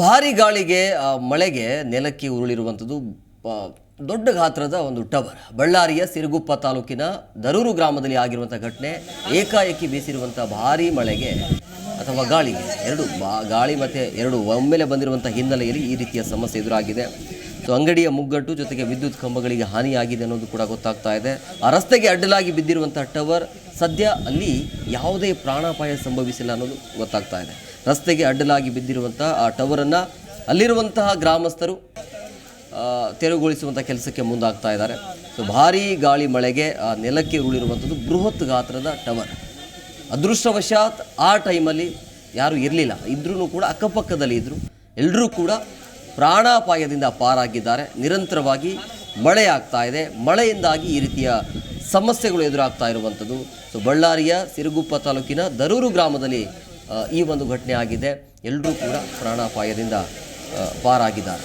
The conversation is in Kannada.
ಭಾರಿ ಗಾಳಿಗೆ ಮಳೆಗೆ ನೆಲಕ್ಕೆ ಉರುಳಿರುವಂಥದ್ದು ದೊಡ್ಡ ಗಾತ್ರದ ಒಂದು ಟವರ್. ಬಳ್ಳಾರಿಯ ಸಿರುಗುಪ್ಪ ತಾಲೂಕಿನ ದರೂರು ಗ್ರಾಮದಲ್ಲಿ ಆಗಿರುವಂಥ ಘಟನೆ, ಏಕಾಏಕಿ ಬೀಸಿರುವಂಥ ಭಾರಿ ಮಳೆಗೆ ಅಥವಾ ಗಾಳಿಗೆ. ಎರಡು ಗಾಳಿ ಮತ್ತು ಎರಡು ಒಮ್ಮೆಲೆ ಬಂದಿರುವಂಥ ಹಿನ್ನೆಲೆಯಲ್ಲಿ ಈ ರೀತಿಯ ಸಮಸ್ಯೆ ಎದುರಾಗಿದೆ. ಸೊ, ಅಂಗಡಿಯ ಮುಗ್ಗಟ್ಟು ಜೊತೆಗೆ ವಿದ್ಯುತ್ ಕಂಬಗಳಿಗೆ ಹಾನಿಯಾಗಿದೆ ಅನ್ನೋದು ಕೂಡ ಗೊತ್ತಾಗ್ತಾ ಇದೆ. ಆ ರಸ್ತೆಗೆ ಅಡ್ಡಲಾಗಿ ಬಿದ್ದಿರುವಂಥ ಟವರ್ ಸದ್ಯ ಅಲ್ಲಿ ಯಾವುದೇ ಪ್ರಾಣಾಪಾಯ ಸಂಭವಿಸಿಲ್ಲ ಅನ್ನೋದು ಗೊತ್ತಾಗ್ತಾ ಇದೆ. ರಸ್ತೆಗೆ ಅಡ್ಡಲಾಗಿ ಬಿದ್ದಿರುವಂತಹ ಆ ಟವರನ್ನು ಅಲ್ಲಿರುವಂತಹ ಗ್ರಾಮಸ್ಥರು ತೆರವುಗೊಳಿಸುವಂಥ ಕೆಲಸಕ್ಕೆ ಮುಂದಾಗ್ತಾ ಇದ್ದಾರೆ. ಸೊ ಭಾರೀ ಗಾಳಿ ಮಳೆಗೆ ಆ ನೆಲಕ್ಕೆ ಉರುಳಿರುವಂಥದ್ದು ಬೃಹತ್ ಗಾತ್ರದ ಟವರ್ ಅದೃಷ್ಟವಶಾತ್ ಆ ಟೈಮಲ್ಲಿ ಯಾರೂ ಇರಲಿಲ್ಲ. ಇದ್ರೂ ಕೂಡ ಅಕ್ಕಪಕ್ಕದಲ್ಲಿ ಇದ್ದರು ಎಲ್ಲರೂ ಕೂಡ ಪ್ರಾಣಾಪಾಯದಿಂದ ಪಾರಾಗಿದ್ದಾರೆ. ನಿರಂತರವಾಗಿ ಮಳೆ ಆಗ್ತಾ ಇದೆ. ಮಳೆಯಿಂದಾಗಿ ಈ ರೀತಿಯ ಸಮಸ್ಯೆಗಳು ಎದುರಾಗ್ತಾ ಇರುವಂಥದ್ದು. ಸೊ ಬಳ್ಳಾರಿಯ ಸಿರುಗುಪ್ಪ ತಾಲೂಕಿನ ದರೂರು ಗ್ರಾಮದಲ್ಲಿ ಈ ಒಂದು ಘಟನೆ ಆಗಿದೆ. ಎಲ್ಲರೂ ಕೂಡ ಪ್ರಾಣಾಪಾಯದಿಂದ ಪಾರಾಗಿದ್ದಾರೆ.